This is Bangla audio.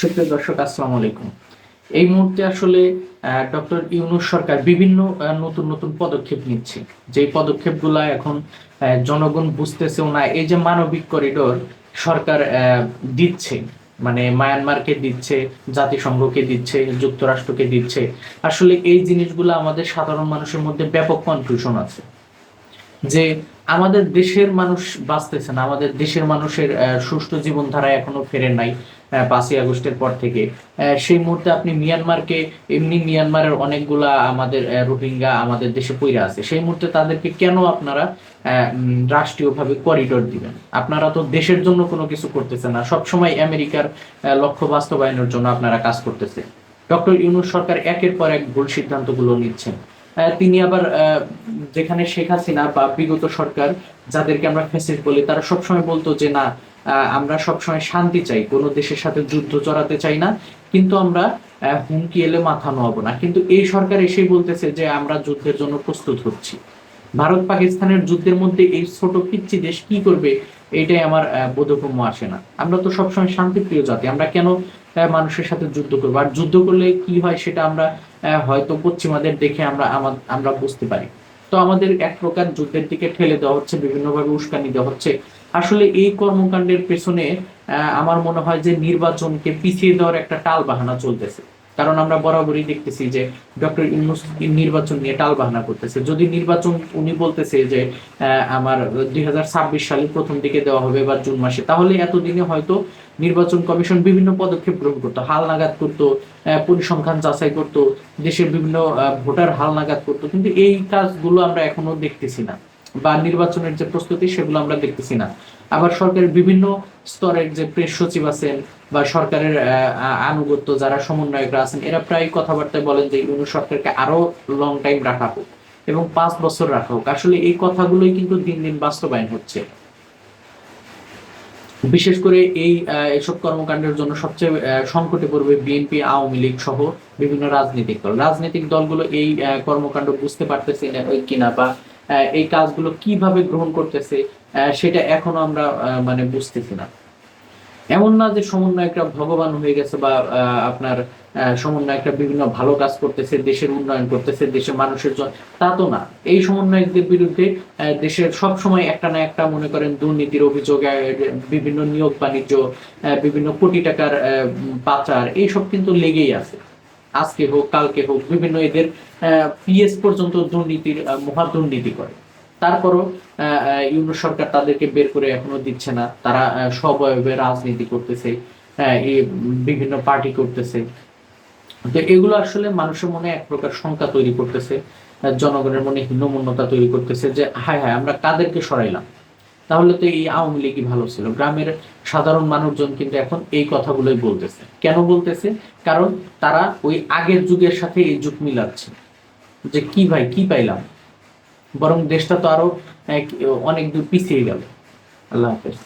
সুপ্রিয় দর্শক, আসসালামু আলাইকুম। এই মুহূর্তে আসলে ডক্টর ইউনুস সরকার বিভিন্ন নতুন নতুন পদক্ষেপ নিচ্ছে। যে পদক্ষেপগুলা এখন জনগণ বুঝতেছেও না, এই যে মানবিক করিডোর সরকার দিচ্ছে মানে মায়ানমারকে দিচ্ছে, জাতিসংঘকে দিচ্ছে, যুক্তরাষ্ট্রকে দিচ্ছে, আসলে এই জিনিসগুলো আমাদের সাধারণ মানুষের মধ্যে ব্যাপক কনফিউশন আছে। যে আমাদের দেশের মানুষ বাঁচতেছে না, আমাদের দেশের মানুষের সুষ্ঠু জীবনধারা এখনও ফেরে নাই পাঁচই আগস্টের পর থেকে। সেই মুহূর্তে আপনি মিয়ানমারকে, এমনি মিয়ানমারের অনেকগুলা আমাদের রোহিঙ্গা আমাদের দেশে পইরা আছে। সেই মুহূর্তে তাদেরকে কেন আপনারা রাষ্ট্রীয়ভাবে করিডোর দিবেন? আপনারা তো দেশের জন্য কোনো কিছু করতেছেন না। সবসময় আমেরিকার লক্ষ্য বাস্তবায়নের জন্য আপনারা কাজ করতেছে ডক্টর ইউনুস সরকার একের পর এক ভুল সিদ্ধান্তগুলো নিচ্ছেন। তিনি আবার যেখানে শেখ হাসিনা বা বিগত সরকার যাদেরকে আমরা ফেসিস্ট বলি, তারা সবসময় বলতো যে, না আমরা সবসময় শান্তি চাই, কোনো দেশের সাথে যুদ্ধ চড়াতে চাই না, কিন্তু আমরা হুমকি এলে মাথা নোয়াবো না। কিন্তু এই সরকার এসেই বলতেছে যে, আমরা যুদ্ধের জন্য প্রস্তুত হচ্ছি। ভারত পাকিস্তানের যুদ্ধের মধ্যে এই ছোট পিচ্ছি দেশ কি করবে? এইটাই আমার বোধগম্য আসে না। আমরা তো সবসময় শান্তিপ্রিয় জাতি, আমরা কেন মানুষের সাথে যুদ্ধ করব? আর যুদ্ধ করলে কি হয় সেটা আমরা হয়তো পশ্চিমাদের দেখে আমরা আমরা বুঝতে পারি। তো আমাদের এক প্রকার যুদ্ধের দিকে ঠেলে দেওয়া হচ্ছে, বিভিন্নভাবে উস্কানি দেওয়া হচ্ছে। আসলে এই কর্মকাণ্ডের পেছনে আমার মনে হয় যে নির্বাচনকে পিছিয়ে দেওয়ার একটা টাল বাহানা চলতেছে। কারণ আমরা বরাবরই দেখতেছি যে ডক্টর ইউনুস নির্বাচন নিয়ে টাল বাহানা করতেছে। যদি নির্বাচন উনি বলতেছে যে আমার দুই সালে প্রথম দিকে দেওয়া হবে বা জুন মাসে, তাহলে এতদিনে হয়তো নির্বাচন কমিশন বিভিন্ন পদক্ষেপ গ্রহণ করতো। হাল নাগাদ করতো পরিসংখ্যান যাচাই করতো, দেশের বিভিন্ন ভোটার হাল নাগাদ করতো। কিন্তু এই কাজগুলো আমরা এখনও দেখতেছি না। বা নির্বাচনের যে প্রস্তুতি সেগুলো আমরা দেখতেছি না। আবার সরকারের বিভিন্ন স্তরের যে প্রেস সচিব আছেন বা সরকারের আনুগত্য, যারা সমন্বয়করা আছেন, এরা প্রায় কথাবার্তায় বলেন যে ইউনূস সরকারকে আরও লং টাইম রাখা হোক এবং পাঁচ বছর রাখা হোক। আসলে এই কথাগুলোই কিন্তু দিন দিন বাস্তবায়ন হচ্ছে। বিশেষ করে এই এসব কর্মকাণ্ডের জন্য সবচেয়ে সংকটে পড়বে বিএনপি, আওয়ামী লীগ সহ বিভিন্ন রাজনৈতিক দল। রাজনৈতিক দলগুলো এই কর্মকাণ্ড বুঝতে পারতেছে কিনা বা এই কাজগুলো কীভাবে গ্রহণ করতেছে সেটা এখনও আমরা মানে বুঝতেছি না। এমন না যে সমন্বয়করা ভগবান হয়ে গেছে বা আপনার সমন্বয়করা বিভিন্ন ভালো কাজ করতেছে, দেশের উন্নয়ন করতেছে, দেশের মানুষের জন্য তা তো না। এই সমন্বয়কদের বিরুদ্ধে দেশের সব সময় একটা না একটা মনে করেন দুর্নীতির অভিযোগ বিভিন্ন নিয়োগ বাণিজ্য বিভিন্ন কোটি টাকার পাচার, এইসব কিন্তু লেগেই আছে। আজকে হোক কালকে হোক বিভিন্ন এদের পিএস পর্যন্ত দুর্নীতির মহা দুর্নীতি করে। তারপরও আহ, সরকার তাদেরকে বের করে এখনও দিচ্ছে না। তারা সবয়বে রাজনীতি করতেছে বিভিন্ন পার্টি করতেছে। তো এগুলো আসলে মানুষের মনে এক প্রকার শঙ্কা তৈরি করতেছে জনগণের মনে হীনমন্যতা তৈরি করতেছে যে হায় হায় আমরা কাদেরকে সরাইলাম? তাহলে তো এই আওয়ামী লীগই ভালো ছিল। গ্রামের সাধারণ মানুষজন কিন্তু এখন এই কথাগুলোই বলতেছে। কেন বলতেছে? কারণ তারা ওই আগের যুগের সাথে এই যুগ মিলাচ্ছে। যে কি ভাই, কি পাইলাম? বরং দেশটা তো আরও অনেক দূর পিছিয়ে গেল। আল্লাহ হাফেজ।